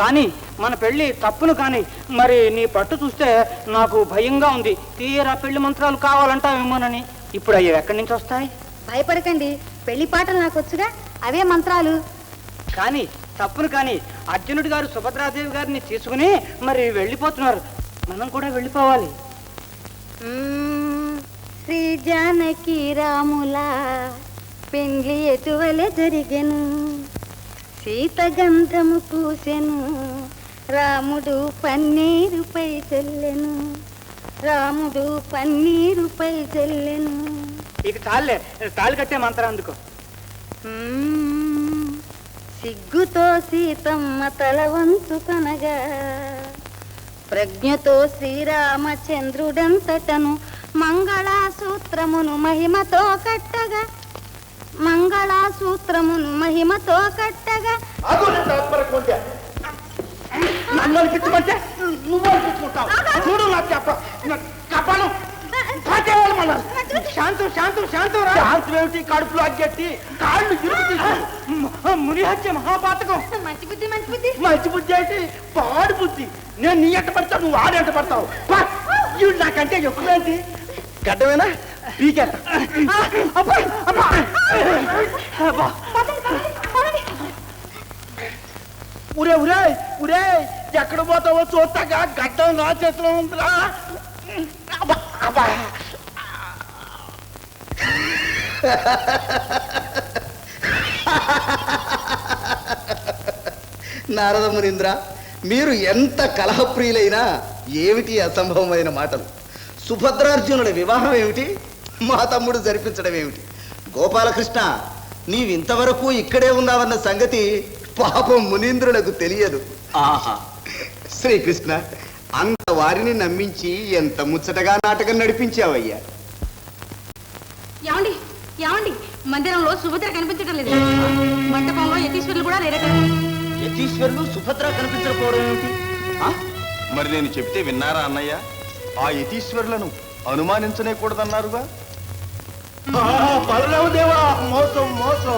కానీ మన పెళ్ళి తప్పును కానీ మరి నీ పట్టు చూస్తే నాకు భయంగా ఉంది. తీరా పెళ్ళి మంత్రాలు కావాలంటావేమోనని. ఇప్పుడు అవి ఎక్కడి నుంచి వస్తాయి? భయపడకండి. పెళ్ళి పాటలు నాకు వచ్చుగా అవే మంత్రాలు. కానీ తప్పును కానీ అర్జునుడి గారు సుభద్రాదేవి గారిని తీసుకుని మరి వెళ్ళిపోతున్నారు. మనం కూడా వెళ్ళిపోవాలి. శ్రీ జానకి రాముల పెండ్లి ఎటువలే జరిగెను. సీత గంధము పూసెను రాముడు పన్నీరుపై చెల్లెను రాముడు పన్నీరుపై చెల్లెను ఇక చాలే తాళి కట్టే మంత్రం అందుకో. సిగ్గుతో సీతమ్మ తల వంచుకొనగా ప్రజ్ఞతో శ్రీరామచంద్రుడంతటను మంగళాసూత్రమును మహిమతో కట్టగా మంగళాసూత్రమును మహిమతో కట్టగా. నన్ను అనిపించమంటే నువ్వు అనిపించుకుంటావు చూడు నాకు చెప్ప కప్పను పాకేయాలి మళ్ళా శాంతం శాంతం శాంతం రా. శాంతి ఏమిటి కడుపులో అగ్గెట్టి కాళ్ళు ఇరుకు తీసు. మ- మునిహత్య మహాపాతకం. మంచి బుద్ధి మంచి బుద్ధి. మంచి బుద్ధి ఏంటి పాడు బుద్ధి. నేను నీ ఎంట పడతావు నువ్వు ఆడ ఎంట పడతావు. నాకంటే ఎక్కువేంటి? గడ్డమేనా? అబ్బా ఉరే ఉరే ఉరే ఎక్కడ పోతావో చూస్తాగా గడ్డం నా చేతిలో ఉందిరా. అబ్బా అబ్బా. నారద మునీంద్ర మీరు ఎంత కలహప్రియులైనా ఏమిటి అసంభవమైన మాటలు? సుభద్రార్జునుల వివాహం ఏమిటి? మా తమ్ముడు జరిపించడం ఏమిటి? గోపాలకృష్ణ నీవింతవరకు ఇక్కడే ఉన్నావన్న సంగతి పాపం మునీంద్రులకు తెలియదు. ఆహా. శ్రీకృష్ణ అంత వారిని నమ్మించి ఎంత ముచ్చటగా నాటకం నడిపించావయ్యా? ఏమండి ఏమండి? మందిరంలో సుభద్ర కనిపించడం లేదు. మండపంలో యతీశ్వరులు కూడా లేరట. యతీశ్వరులు సుభద్ర కనిపించకపోవడం ఏమిటి? మరి నేను చెప్తే విన్నారా అన్నయ్య? ఆ యతీశ్వరులను అనుమానించనే కూడదన్నారుగా బలరామదేవా మోసం మోసం.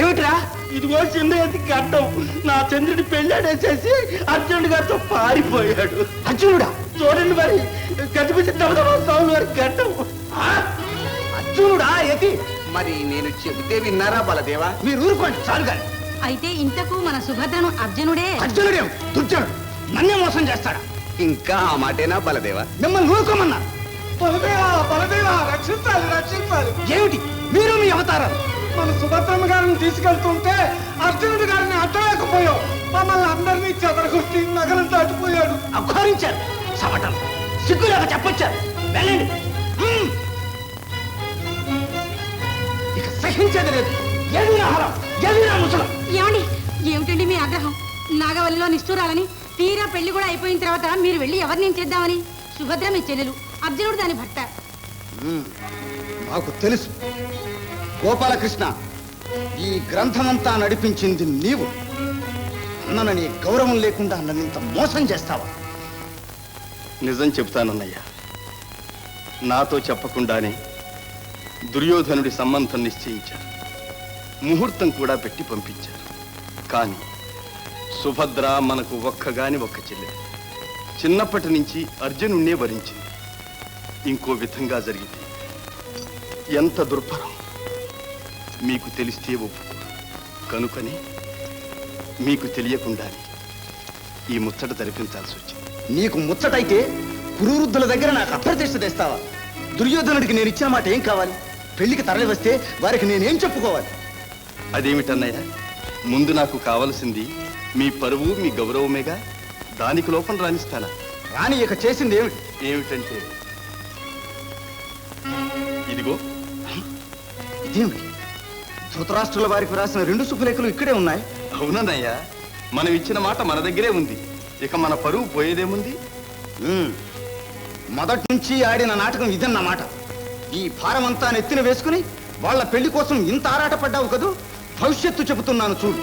ఏమిట్రా? ఇదిగో చిన్న ఎత్తి గడ్డం. నా చంద్రుడి పెళ్ళాడేసేసి అర్జునుడి గారితో పారిపోయాడు. అర్జునుడా? చూడండి మరి కనిపించిన స్వామి వారి గడ్డం? అర్జునుడా యతి మరి నేను చెబితే విన్నారా బలదేవా? మీరు ఊరుకోండి చాలుగా అయితే ఇంతకు మన సుభద్రను అర్జునుడే? అర్జునుడేం? దుర్జనుడు. నన్నే మోసం చేస్తాడా? ఇంకా ఆ మాటేనా బలదేవా? మిమ్మల్ని ఊరుకోమన్నా. బలదేవా బలదేవా రక్షించాలి రక్షించాలి. ఏమిటి? మీరు మీ అవతారాలు? మన సుభద్రమ్మ గారిని తీసుకెళ్తుంటే అర్జునుడి గారిని అడ్డలేకపోయావు మమ్మల్ని అందరినీ చెదరగొట్టి నగరం దాటిపోయాడు. అఘోరించారు సమటం సిగ్గులేక చెప్పొచ్చారు. వెళ్ళండి. ఇక సహించేది లేదు. ఏది ఆహారం ఏది ముసలం. ఏమండి? ఏమిటండి మీ ఆగ్రహం? నాగవల్లిలో నిష్ఠూరాలని తీరా పెళ్ళి కూడా అయిపోయిన తర్వాత మీరు వెళ్ళి ఎవరిని చేద్దామని? సుభద్ర మీ చెల్లెలు. అర్జునుడు దాని భర్త. నాకు తెలుసు. గోపాలకృష్ణ ఈ గ్రంథమంతా నడిపించింది నీవు. అన్ననని గౌరవం లేకుండా నన్నింత మోసం చేస్తావా? నిజం చెప్తానన్నయ్య నాతో చెప్పకుండానే దుర్యోధనుడి సంబంధం నిశ్చయించారు. ముహూర్తం కూడా పెట్టి పంపించారు. కానీ సుభద్ర మనకు ఒక్కగాని ఒక్క చెల్లె చిన్నప్పటి నుంచి అర్జునుణ్ణే వరించింది. ఇంకో విధంగా జరిగింది. ఎంత దుర్భరం. మీకు తెలిస్తే ఒప్పుకోరు కనుకని మీకు తెలియకుండానే ఈ ముచ్చట జరిపించాల్సి వచ్చింది. నీకు ముచ్చటైతే కురువృద్ధుల దగ్గర నాకు అప్రతిష్ట తెస్తావా? దుర్యోధనుడికి నేను ఇచ్చిన మాట ఏం కావాలి? పెళ్ళికి తరలి వస్తే వారికి నేనేం చెప్పుకోవాలి? అదేమిటన్నయ్య? ముందు నాకు కావలసింది మీ పరువు మీ గౌరవమేగా? దానికి లోపం రాణిస్తానా? రాణి ఇక చేసింది ఏమిటి? ఏమిటంటే? ఇదిగో. ఇదేమిటి? ధృతరాష్ట్రుల వారికి రాసిన రెండు శుభలేఖలు ఇక్కడే ఉన్నాయి. అవునన్నయ్య మనం ఇచ్చిన మాట మన దగ్గరే ఉంది. ఇక మన పరువు పోయేదేముంది. మొదటి నుంచి ఆడిన నాటకం ఇదన్నమాట. ఈ భారమంతా నెత్తిన వేసుకుని వాళ్ళ పెళ్ళి కోసం ఇంత ఆరాటపడ్డావు కదూ? భవిష్యత్తు చెబుతున్నాను చూడు.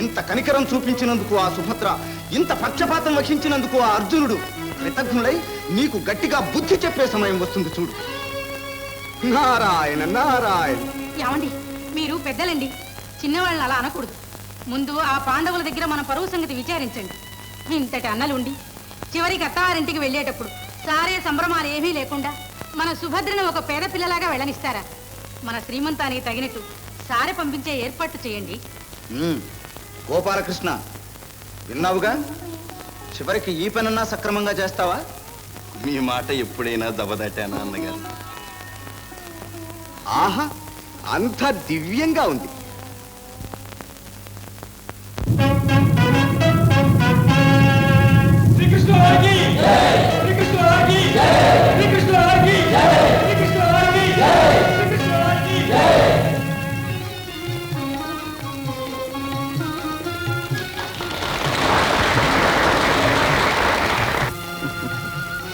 ఇంత కనికరం చూపించినందుకు ఆ సుభద్ర ఇంత పక్షపాతం వహించినందుకు ఆ అర్జునుడు కృతజ్ఞులై నీకు గట్టిగా బుద్ధి చెప్పే సమయం వస్తుంది చూడు. నారాయణ నారాయణ. ఏమండి మీరు పెద్దలండి. చిన్నవాళ్ళని అలా అనకూడదు. ముందు ఆ పాండవుల దగ్గర మన పరువు సంగతి విచారించండి. ఇంతటి అన్నలుండి చివరికి అత్తారింటికి వెళ్ళేటప్పుడు సారే సంభ్రమాలు ఏమీ లేకుండా మన సుభద్రను ఒక పేద పిల్లలాగా వెళ్ళనిస్తారా? మన శ్రీమంతానికి తగినట్టు సారె పంపించే ఏర్పాటు చేయండి. గోపాలకృష్ణ విన్నావుగా? చివరికి ఈ పనన్నా సక్రమంగా చేస్తావా? మీ మాట ఎప్పుడైనా దెబ్బదాటానా అన్నగారు? ఆహా అంత దివ్యంగా ఉంది.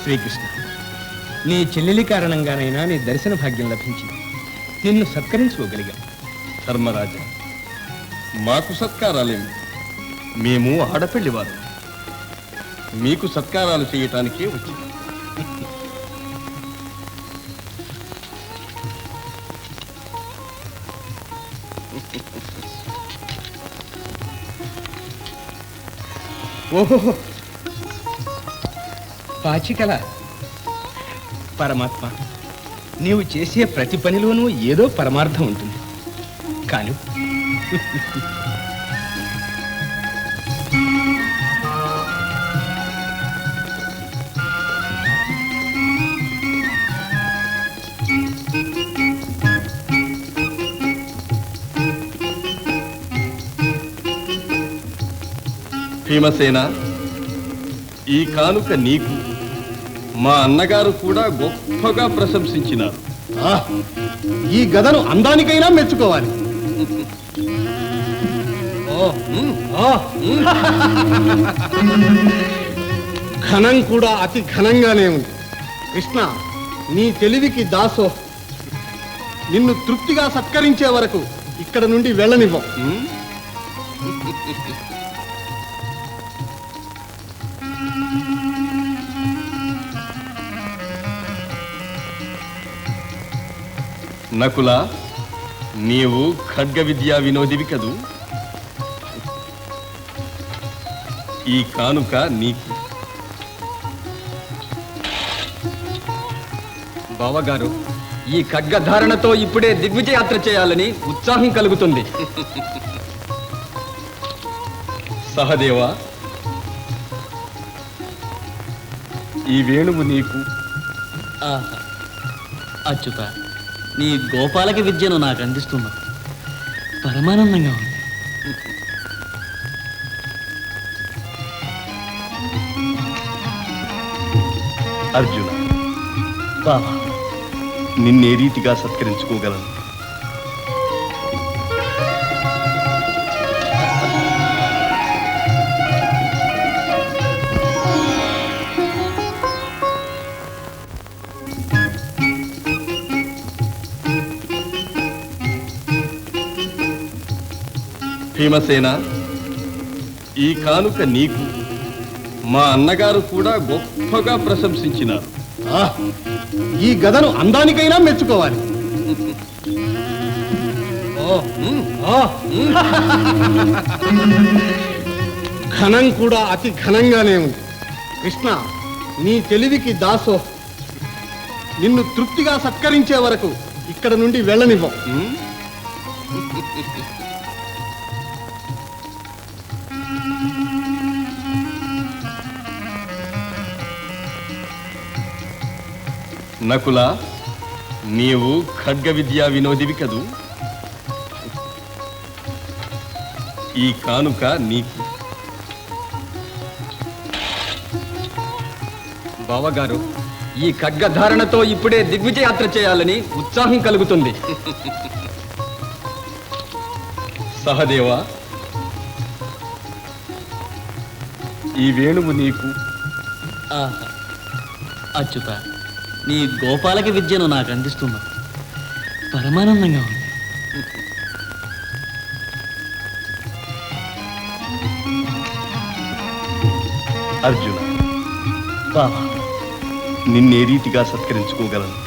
శ్రీకృష్ణ నీ చెల్లెలి కారణంగానైనా నీ దర్శన భాగ్యం లభించింది. నిన్ను సత్కరించుకోగలిగా. ధర్మరాజా మాకు సత్కారాలేమి మేము ఆడపెళ్ళివారు మీకు సత్కారాలు చేయటానికే వచ్చి. ఓహో! పాచికల పరమాత్మ. నీవు చేసే ప్రతి పనిలోనూ ఏదో పరమార్థం ఉంటుంది. కాను భీమసేన ఈ కానుక నీకు. మా అన్నగారు కూడా గొప్పగా ప్రశంసించినారు. ఈ గదను అందానికైనా మెచ్చుకోవాలి. ఘనం కూడా అతి ఘనంగానే ఉంది. కృష్ణ నీ తెలివికి దాసో. నిన్ను తృప్తిగా సత్కరించే వరకు ఇక్కడ నుండి వెళ్ళనివ్వం. నకుల నీవు ఖడ్గ విద్యా వినోదివి కదూ? ఈ కానుక నీకు. బావగారు ఈ ఖడ్గధారణతో ఇప్పుడే దిగ్విజయ యాత్ర చేయాలని ఉత్సాహం కలుగుతుంది. సహదేవా ఈ వేణువు నీకు. ఆహా అచ్యుత. నీ గోపాలక విద్యను నాకు అందిస్తున్నా. పరమానందంగా ఉంది. అర్జున బాబా నిన్నే రీతిగా సత్కరించుకోగలను? భీమసేన ఈ కానుక నీకు. మా అన్నగారు కూడా గొప్పగా ప్రశంసించినారు. ఈ గదను అందానికైనా మెచ్చుకోవాలి. ఘనం కూడా అతి ఘనంగానే ఉంది. కృష్ణ నీ తెలివికి దాసో నిన్ను తృప్తిగా సత్కరించే వరకు ఇక్కడ నుండి వెళ్ళనివ్వం. నకుల నీవు ఖడ్గ విద్యా వినోదివి కదూ? ఈ కానుక నీకు. బావగారు ఈ ఖడ్గధారణతో ఇప్పుడే దిగ్విజయ యాత్ర చేయాలని ఉత్సాహం కలుగుతుంది. సహదేవా ఈ వేణువు నీకు. ఆహా అచ్యుత. నీ గోపాలక విద్యను నాకు అందిస్తున్నా. పరమానందంగా ఉంది. అర్జున బాబా నిన్నే రీతిగా సత్కరించుకోగలను?